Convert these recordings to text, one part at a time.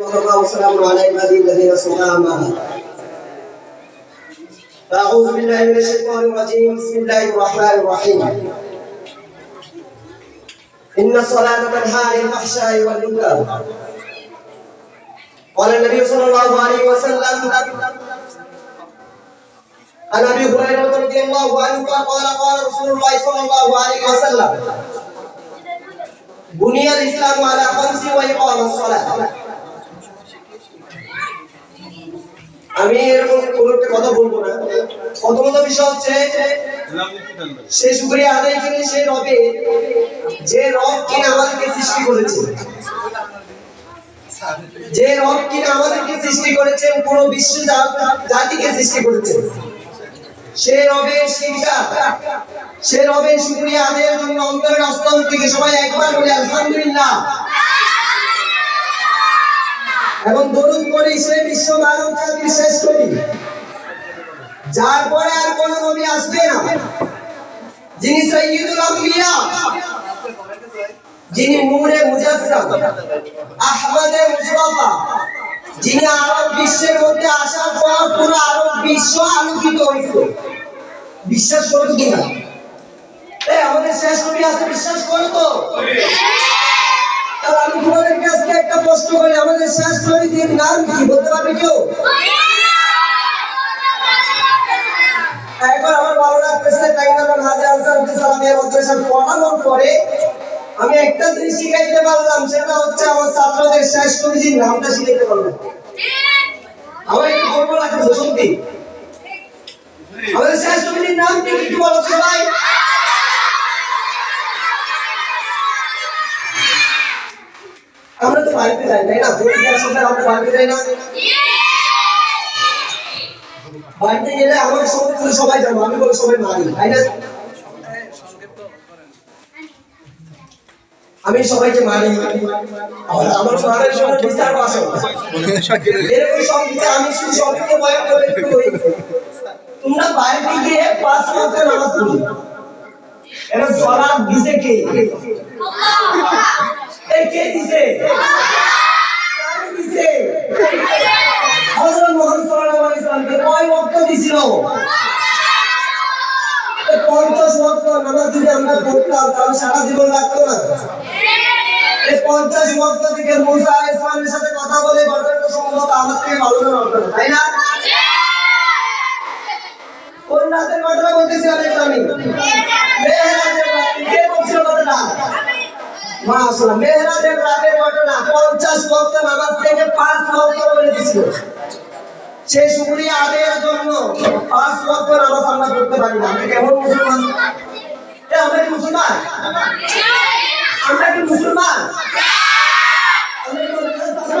والسلام على عبادي الذين اصطفى أما بعد. أعوذ بالله من الشيطان الرجيم. بسم الله الرحمن الرحيم. إن الصلاة تنهى عن الفحشاء والمنكر. قال النبي صلى الله عليه وسلم عن أبي هريرة رضي الله عنه قال قال رسول الله صلى الله عليه وسلم بني الإسلام على خمس وإقام الصلاة. আমি এরকম কোনো একটা কথা বলব না। প্রথমত বিষয় হচ্ছে, সে শুক্রিয়া আদায় করে সে রবে, যে রব কিনা আমাদেরকে সৃষ্টি করেছে, যে রব কিনা আমাদেরকে সৃষ্টি করেছেন পুরো বিশ্ব জাতিকে সৃষ্টি করেছেন সে রবের শিক্ষা, সে রবের শুক্রিয়া আদায়ের জন্য অন্তরের অস্তর থেকে সবাই একবার বলে আলহামদুলিল্লাহ। এবং দরুদ পড়ি সে বিশ্ব মানব জাতির যার পরে আর কোন নবী আসবে না। যিনি সৈয়দুল আম্বিয়া, যিনি নূরে মুজাসসাম আহমদে মুস্তাফা, যিনি আরব বিশ্বের মধ্যে আসার পর পুরো আরব বিশ্ব আলোকিত হয়েছে বিশ্বাস করো কিনা? এই, আমাদের শেষ নবী আছে বিশ্বাস করো তো? আমি তোমাদের কাছ একটা প্রশ্ন করি, আমাদের শেষ নবীর নাম কি বলতে পারবে কেউ? এখন আমার ভালো লাগতেছে টাইগার হাজি আনসার সালামের মাদ্রাসা পড়ানোর পরে আমি একটা জিনিস শিখাইতে পারলাম, সেটা হচ্ছে আমার ছাত্রদের শেষ কবিজির নামটা শিখাইতে পারলাম। আমার তো বাড়িতে যাই, তাই না? আমরা বাড়িতে যাই না? বাড়িতে গেলে আমার সঙ্গে তুমি সবাই যাব, আমি বলে সবাই মারি তাই না? আমি সবাইকে আর আমার মারার জন্য বিচার পাশ। এরকম সঙ্গীতে আমি শুধু সঙ্গীতে বয়ান করে তোমরা বাড়িতে গিয়ে পাঁচ ওয়াক্ত নামাজ পড়ি। এবার সলাপ দিছে কে? কে দিছে কারে দিছে হযরত মুহাম্মদ সাল্লাল্লাহু আলাইহি সাল্লামকে কয় ওয়াক্ত দিছিল এই পঞ্চাশ ওয়াক্ত নামাজ যদি আমরা আলাইহিস সাথে কথা বলে ঘটনাটা সম্ভবত আমার থেকে ভালো না আপনারা, তাই না? কোন রাতের ঘটনা বলতেছি আমি আমি। কে বলছিল কথাটা মাশাআল্লাহ মেহরাজের রাতের ঘটনা। 50 ওয়াক্ত নামাজ থেকে 5 ওয়াক্ত করে দিছিল সেই শুকরিয়া আদায়ের জন্য 5 ওয়াক্ত নামাজ আমরা করতে পারি না। কেমন মুসলমান এ আমরা কি মুসলমান আমরা কি মুসলমান আমরা কি মুসলমান ছাত্র?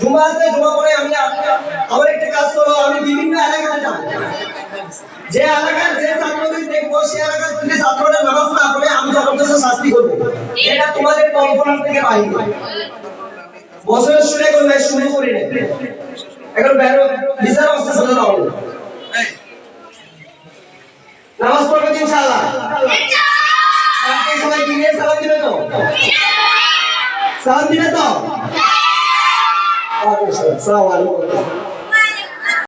জুমা আসলে জুমা পরে আমি আমার একটা কাজ করো, আমি বিভিন্ন এলাকাতে যাব। যে এলাকার যে ছাত্রদের দেখব, সে এলাকার যদি ছাত্ররা নামাজ না পড়ে, আমি জবরদস্ত শাস্তি করব। এটা তোমাদের কল্পনার থেকে বাইরে। বছরের শুরু করলে শুরু করি এখন বেরো, বিচার অবস্থা চলে যাও নামাজ পড়বে ইনশাআল্লাহ। সবাই দিনে সালাম দিবে তো? সালাম দিবে তো? 二十三万六了